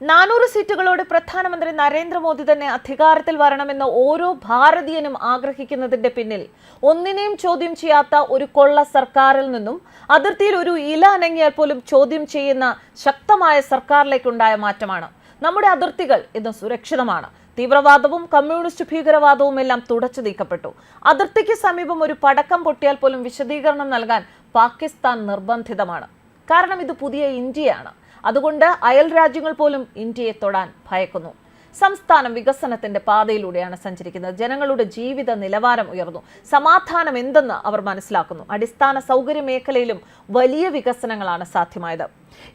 നാനൂറ് സീറ്റുകളോട് പ്രധാനമന്ത്രി നരേന്ദ്രമോദി തന്നെ അധികാരത്തിൽ വരണമെന്ന് ഓരോ ഭാരതീയനും ആഗ്രഹിക്കുന്നതിന്റെ പിന്നിൽ ഒന്നിനെയും ചോദ്യം ചെയ്യാത്ത ഒരു കൊള്ള സർക്കാരിൽ നിന്നും അതിർത്തിയിൽ ഒരു ഇല അനങ്ങിയാൽ പോലും ചോദ്യം ചെയ്യുന്ന ശക്തമായ സർക്കാരിലേക്കുണ്ടായ മാറ്റമാണ്. നമ്മുടെ അതിർത്തികൾ ഇന്ന് സുരക്ഷിതമാണ്. തീവ്രവാദവും കമ്മ്യൂണിസ്റ്റ് ഭീകരവാദവും എല്ലാം തുടച്ചു നീക്കപ്പെട്ടു. അതിർത്തിക്ക് സമീപം ഒരു പടക്കം പൊട്ടിയാൽ പോലും വിശദീകരണം നൽകാൻ പാകിസ്ഥാൻ നിർബന്ധിതമാണ്. കാരണം ഇത് പുതിയ ഇന്ത്യയാണ്. അതുകൊണ്ട് അയൽ രാജ്യങ്ങൾ പോലും ഇന്ത്യയെ തൊടാൻ ഭയക്കുന്നു. സംസ്ഥാനം വികസനത്തിന്റെ പാതയിലൂടെയാണ് സഞ്ചരിക്കുന്നത്. ജനങ്ങളുടെ ജീവിത നിലവാരം ഉയർന്നു. സമാധാനം എന്തെന്ന് അവർ മനസ്സിലാക്കുന്നു. അടിസ്ഥാന സൗകര്യ മേഖലയിലും വലിയ വികസനങ്ങളാണ് സാധ്യമായത്.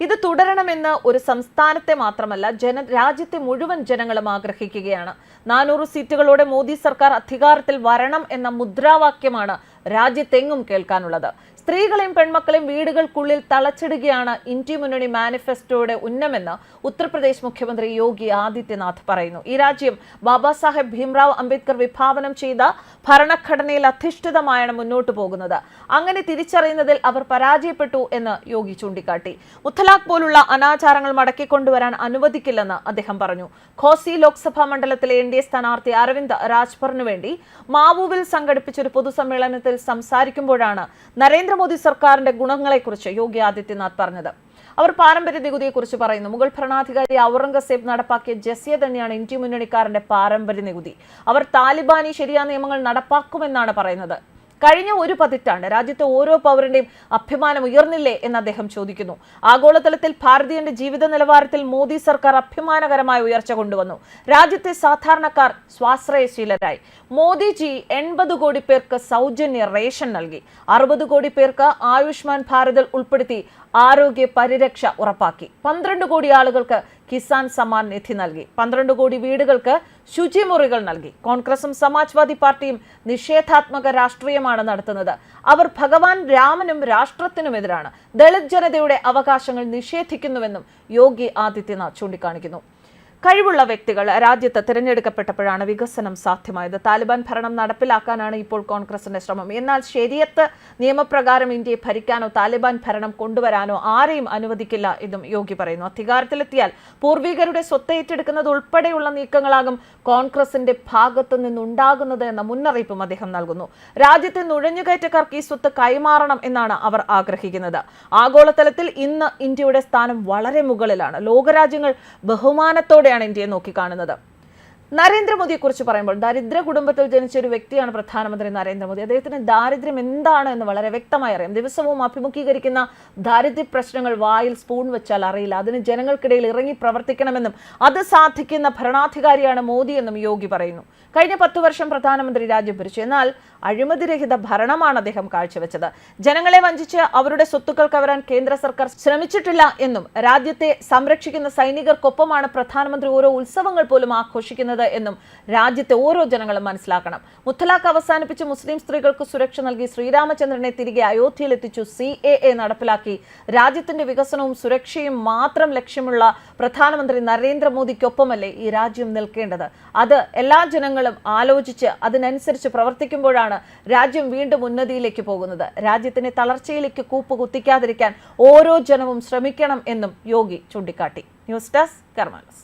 ഇത് തുടരണമെന്ന് ഒരു സംസ്ഥാനത്തെ മാത്രമല്ല ജന രാജ്യത്തെ മുഴുവൻ ജനങ്ങളും ആഗ്രഹിക്കുകയാണ്. നാനൂറ് സീറ്റുകളോടെ മോദി സർക്കാർ അധികാരത്തിൽ വരണം എന്ന മുദ്രാവാക്യമാണ് രാജ്യത്തെങ്ങും കേൾക്കാനുള്ളത്. സ്ത്രീകളെയും പെൺമക്കളെയും വീടുകൾക്കുള്ളിൽ തളച്ചിടുകയാണ് ഇന്ത്യ മുന്നണി മാനിഫെസ്റ്റോയുടെ ഉന്നമെന്ന് ഉത്തർപ്രദേശ് മുഖ്യമന്ത്രി യോഗി ആദിത്യനാഥ് പറയുന്നു. ഈ രാജ്യം ബാബാ സാഹേബ് ഭീംറാവ് അംബേദ്കർ വിഭാവനം ചെയ്ത ഭരണഘടനയിൽ അധിഷ്ഠിതമായാണ് മുന്നോട്ടു പോകുന്നത്. അങ്ങനെ തിരിച്ചറിയുന്നതിൽ അവർ പരാജയപ്പെട്ടു എന്ന് യോഗി ചൂണ്ടിക്കാട്ടി. മുത്തലാഖ് പോലുള്ള അനാചാരങ്ങൾ മടക്കിക്കൊണ്ടുവരാൻ അനുവദിക്കില്ലെന്ന് അദ്ദേഹം പറഞ്ഞു. ഖോസി ലോക്സഭാ മണ്ഡലത്തിലെ എൻ ഡി എ സ്ഥാനാർത്ഥി അരവിന്ദ് രാജ്ഭറിനു വേണ്ടി മാവുവിൽ സംഘടിപ്പിച്ച ഒരു പൊതുസമ്മേളനത്തിൽ സംസാരിക്കുമ്പോഴാണ് നരേന്ദ്രമോദി സർക്കാരിന്റെ ഗുണങ്ങളെക്കുറിച്ച് യോഗി ആദിത്യനാഥ് പറഞ്ഞത്. അവർ പാരമ്പര്യ നികുതിയെക്കുറിച്ച് പറയുന്നു. മുഗൾ ഭരണാധികാരി ഔറംഗസേബ് നടപ്പാക്കിയ ജസിയ തന്നെയാണ് ഇന്ത്യ മുന്നണിക്കാരന്റെ പാരമ്പര്യ നികുതി. അവർ താലിബാനി ശരിയായ നിയമങ്ങൾ നടപ്പാക്കുമെന്നാണ് പറയുന്നത്. കഴിഞ്ഞ ഒരു പതിറ്റാണ്ട് രാജ്യത്തെ ഓരോ പൗരന്റെയും അഭിമാനം ഉയർന്നില്ലേ എന്ന് അദ്ദേഹം ചോദിക്കുന്നു. ആഗോളതലത്തിൽ ഭാരതീയന്റെ ജീവിത നിലവാരത്തിൽ മോദി സർക്കാർ അഭിമാനകരമായ ഉയർച്ച കൊണ്ടുവന്നു. രാജ്യത്തെ സാധാരണക്കാർ സ്വാശ്രയശീലരായി. മോദിജി എൺപത് കോടി പേർക്ക് സൗജന്യ റേഷൻ നൽകി. അറുപത് കോടി പേർക്ക് ആയുഷ്മാൻ ഭാരതിൽ ഉൾപ്പെടുത്തി ആരോഗ്യ പരിരക്ഷ ഉറപ്പാക്കി. പന്ത്രണ്ട് കോടി ആളുകൾക്ക് കിസാൻ സമ്മാൻ നിധി നൽകി. പന്ത്രണ്ട് കോടി വീടുകൾക്ക് ശുചിമുറികൾ നൽകി. കോൺഗ്രസും സമാജ്വാദി പാർട്ടിയും നിഷേധാത്മക രാഷ്ട്രീയമാണ് നടത്തുന്നത്. അവർ ഭഗവാൻ രാമനും രാഷ്ട്രത്തിനുമെതിരാണ് ദളിത് ജനതയുടെ അവകാശങ്ങൾ നിഷേധിക്കുന്നുവെന്നും യോഗി ആദിത്യനാഥ് ചൂണ്ടിക്കാണിക്കുന്നു. കഴിവുള്ള വ്യക്തികൾ രാജ്യത്ത് തിരഞ്ഞെടുക്കപ്പെട്ടപ്പോഴാണ് വികസനം സാധ്യമായത്. താലിബാൻ ഭരണം നടപ്പിലാക്കാനാണ് ഇപ്പോൾ കോൺഗ്രസിന്റെ ശ്രമം. എന്നാൽ ശരിയത്ത് നിയമപ്രകാരം ഇന്ത്യയെ ഭരിക്കാനോ താലിബാൻ ഭരണം കൊണ്ടുവരാനോ ആരെയും അനുവദിക്കില്ല എന്നും യോഗി പറയുന്നു. അധികാരത്തിലെത്തിയാൽ പൂർവികരുടെ സ്വത്ത് ഏറ്റെടുക്കുന്നത് ഉൾപ്പെടെയുള്ള നീക്കങ്ങളാകും കോൺഗ്രസിന്റെ ഭാഗത്തു നിന്നുണ്ടാകുന്നത് എന്ന മുന്നറിയിപ്പും അദ്ദേഹം നൽകുന്നു. രാജ്യത്തെ നുഴഞ്ഞുകയറ്റക്കാർക്ക് ഈ സ്വത്ത് കൈമാറണം എന്നാണ് അവർ ആഗ്രഹിക്കുന്നത്. ആഗോളതലത്തിൽ ഇന്ന് ഇന്ത്യയുടെ സ്ഥാനം വളരെ മുകളിലാണ്. ലോകരാജ്യങ്ങൾ ഇന്ത്യയെ നോക്കിക്കാണുന്നത്. നരേന്ദ്രമോദിയെ കുറിച്ച് പറയുമ്പോൾ ദരിദ്ര കുടുംബത്തിൽ ജനിച്ച ഒരു വ്യക്തിയാണ് പ്രധാനമന്ത്രി നരേന്ദ്രമോദി. അദ്ദേഹത്തിന് ദാരിദ്ര്യം എന്താണ് എന്ന് വളരെ വ്യക്തമായി അറിയാം. ദിവസവും അഭിമുഖീകരിക്കുന്ന ദാരിദ്ര്യ പ്രശ്നങ്ങൾ വായിൽ സ്പൂൺ വെച്ചാൽ അറിയില്ല. അതിന് ജനങ്ങൾക്കിടയിൽ ഇറങ്ങി പ്രവർത്തിക്കണമെന്നും അത് സാധിക്കുന്ന ഭരണാധികാരിയാണ് മോദി എന്നും യോഗി പറയുന്നു. കഴിഞ്ഞ പത്തു വർഷം പ്രധാനമന്ത്രി രാജ്യം ഭരിച്ചു. എന്നാൽ അഴിമതിരഹിത ഭരണമാണ് അദ്ദേഹം കാഴ്ചവെച്ചത്. ജനങ്ങളെ വഞ്ചിച്ച് അവരുടെ സ്വത്തുക്കൾ കവരാൻ കേന്ദ്ര സർക്കാർ ശ്രമിച്ചിട്ടില്ല എന്നും രാജ്യത്തെ സംരക്ഷിക്കുന്ന സൈനികർക്കൊപ്പമാണ് പ്രധാനമന്ത്രി ഓരോ ഉത്സവങ്ങൾ പോലും ആഘോഷിക്കുന്നത് എന്നും രാജ്യത്തെ ഓരോ ജനങ്ങളും മനസ്സിലാക്കണം. മുത്തലാഖ് അവസാനിപ്പിച്ച് മുസ്ലിം സ്ത്രീകൾക്ക് സുരക്ഷ നൽകി ശ്രീരാമചന്ദ്രനെ തിരികെ അയോധ്യയിലെത്തിച്ചു സി എ എ നടപ്പിലാക്കി. രാജ്യത്തിന്റെ വികസനവും സുരക്ഷയും മാത്രം ലക്ഷ്യമുള്ള പ്രധാനമന്ത്രി നരേന്ദ്രമോദിക്കൊപ്പമല്ലേ ഈ രാജ്യം നിൽക്കേണ്ടത്? അത് എല്ലാ ജനങ്ങളും ആലോചിച്ച് അതിനനുസരിച്ച് പ്രവർത്തിക്കുമ്പോഴാണ് രാജ്യം വീണ്ടും ഉന്നതിയിലേക്ക് പോകുന്നത്. രാജ്യത്തിനെ തളർച്ചയിലേക്ക് കൂപ്പ് കുത്തിക്കാതിരിക്കാൻ ഓരോ ജനവും ശ്രമിക്കണം എന്നും യോഗി ചൂണ്ടിക്കാട്ടി. News desk കർമാനസ്.